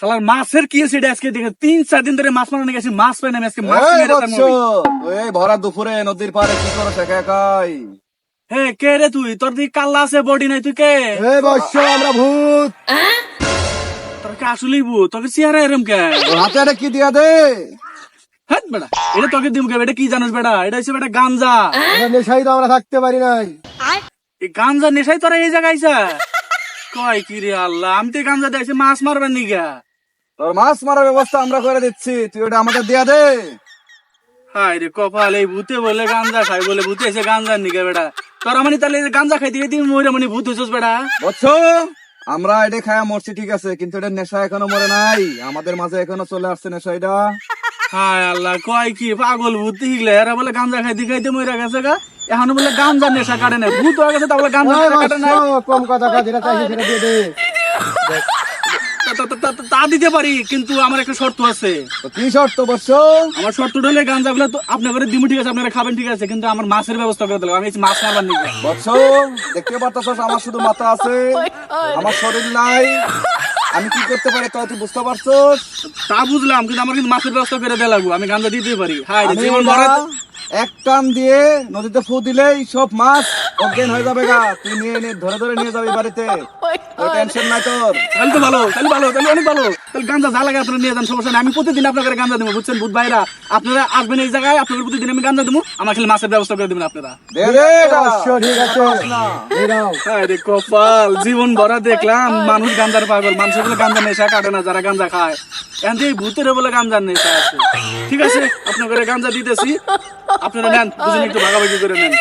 শালার মাছের কি আছে আজকে দেখে তিন চার দিন ধরে মাছ মারানো গেছি মাছ পাই না আজকে মাছ মেরে এই ভরা দুপুরে নদীর পাড়ে কি করো একা একাই? হে কে রে তুই? তোর দিকে কাল্লা আছে বডি নাই তুই কে? এই বৎস আমরা ভূত। তোর কে আসলেই বু তোকে চেহারা এরম কে? হাতে একটা কি দিয়া দে? হ্যাঁ বেটা এটা তোকে দিব কে? এটা কি জানিস বেটা? এটা হচ্ছে বেটা গাঞ্জা। নেশাই তো আমরা থাকতে পারি নাই। এই গাঞ্জা নেশাই তোরা এই জায়গায় কয় কি রে আল্লাহ আমি তো গাঞ্জা দেখছি মাছ মারবার নিগা তোর মাছ মারার ব্যবস্থা আমরা করে দিচ্ছি তুই ওটা আমাদের দিয়া দে হাই রে কপাল এই ভূতে বলে গাঞ্জা খাই বলে ভূতে এসে গাঞ্জা নিগে বেটা তোরা মানে তাহলে গাঞ্জা খাইতে গিয়ে তুমি মরে মানে ভূত হইছস বেটা বৎস আমরা এটা খায়া মরছি ঠিক আছে কিন্তু এটা নেশা এখনও মরে নাই আমাদের মাঝে এখনও চলে আসছে নেশা এটা হায় আল্লাহ কয় কি পাগল ভূত হিগলে এরা বলে গাঞ্জা খাইতে খাইতে মরে গেছে গা এখন বলে গাঞ্জা নেশা কাটে না ভূত হয়ে গেছে তা বলে গাঞ্জা কাটে না কম কথা কাজ সেটা দিয়ে দে তা- তা- তা- তা- তা দিতে পারি কিন্তু আমার একটা শর্ত আছে। কি শর্ত আমার শর্ত হলে গাঞ্জা গুলো তো আপনার দিমু ঠিক আছে আপনারা খাবেন ঠিক আছে কিন্তু আমার মাছের ব্যবস্থা করে দিলাম আমি মাছ মারবার দেখতে আমার শুধু মাথা আছে আমার শরীর নাই। আমি কি করতে পারি তাও তুই বুঝতে পারছস? তা বুঝলাম কিন্তু আমার কিন্তু মাছের ব্যবস্থা করে দেওয়া লাগবো আমি গাঞ্জা দিতে পারি। হাই জীবন ভরা এক টান দিয়ে নদীতে ফু দিলেই সব মাছ অজ্ঞান হয়ে যাবে গা। তুই নিয়ে নিয়ে ধরে ধরে নিয়ে যাবি বাড়িতে। টেনশন নাই তোর। তাহলে তো ভালো তাহলে ভালো তাহলে অনেক ভালো। তাহলে গাঞ্জা যা লাগে আপনারা নিয়ে যান সমস্যা নেই। আমি প্রতিদিন আপনাদের গাঞ্জা দেবো বুঝছেন বুধ ভাইরা। আপনারা আসবেন এই জায়গায় আপনাদের প্রতিদিন আমি গাঞ্জা দেবো। আমার খালি মাছের ব্যবস্থা করে দেবেন আপনারা। দে দে এটা। বৎস, ঠিক আছে। এই নাও আরে কপাল জীবন ভরা দেখলাম মানুষ গাঞ্জার পাগল। মানুষের বলে গাঞ্জা নেশা কাটে না যারা গাঞ্জা খায়। এখন এই ভূতের বলে গাঞ্জার নেশা আছে। ঠিক আছে আপনার ঘরে গাঞ্জা দিতেছি। আপনারা নেন দুজনে একটু ভাগাভাগি করে নেন।